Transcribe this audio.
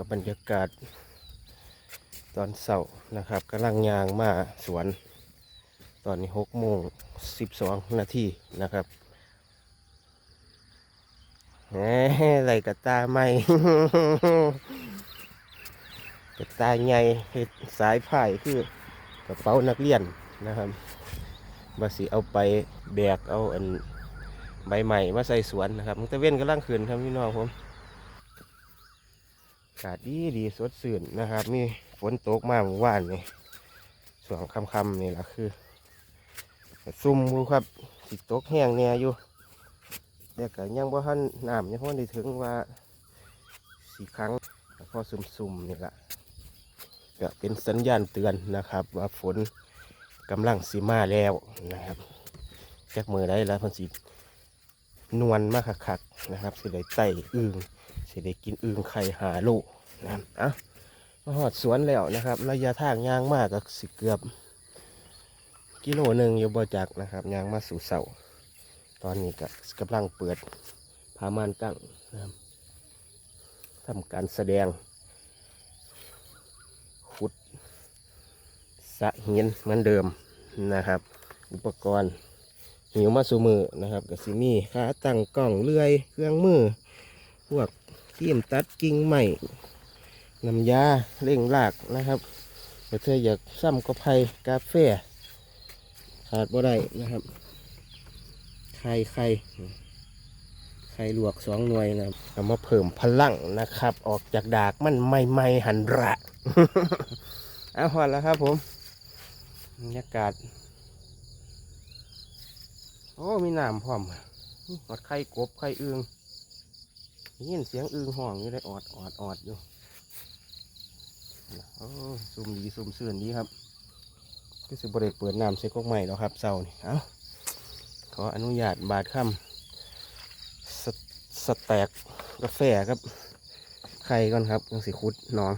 กับบรรยากาศ ตอนเสาร์นะครับกำลังยางมาสวน ตอนนี้หกโมงสิบสองนาทีนะครับแหมไหลกระตาไม่กระตาใหญ่เฮ็ดสายพายคือกระเป๋านักเรียนนะครับบาสิเอาไปแบกเอาอันใบใหม่มาใส่สวนนะครับมันตะเว้นกำลังขึ้นครับพี่น้องผม กาศดีดีสดชื่นนะครับ มีฝนตกมาเมื่อวานนี่ส่วงค่ำๆนี่แหละคือซุ่มบูครับสิตกแห้งเนี่ยอยู่แต่ก็ยังบ่ทันน้ำยังพอได้ถึงว่าสี่ครั้งพอซุ่มๆนี่แหละก็เป็นสัญญาณเตือนนะครับ ว่าฝนกำลังสีมาแล้วนะครับจากมือได้แล้วพันสี นวลมากคักๆนะครับสิได้ไต่อึงสิได้กินอึงไข่หาลูกนะครับเอะมาหอดสวนแล้วนะครับ ระยะทางยางมากก็สิเกือบ กิโลหนึ่งอยู่บ่จักนะครับยางมาสู่เสาตอนนี้ก็กำลังเปิดพามานกั้งนะครับทำการแสดง ขุดสระหินเหมือนเดิมนะครับ อุปกรณ์ หิวมาสูมือนะครับกับซิมีขาตั้งกล้องเลื่อยเครื่องมือ พวกเทียมตัดกิ่งไม้น้ำยาเร่งรากนะครับเพื่ออยากซ้ำกระไพกาแฟขาดบ่ได้นะครับไข่ไข่ไข่ลวกสองหน่วยนะเอามาเพิ่มพลังนะครับ ออกจากดากมันไม่ไม่ๆหันระเอาหอดแล้วครับผมบรรยากาศ โอ้ มีน้ำพร้อมอดไข่กบไข่อึงยินเสียงอึงห้องอยู่ได้ออดออดออดอยู่โอ้ซุ่มดีซุ่มเสื่อนดีครับก็สิบริเปิดน้ำใส่ก๊กใหม่แล้วครับเสานี่เอาขออนุญาตบาดค่ำสสแต็กกาแฟครับ ไข่ก่อนครับยังสิคุดน้อง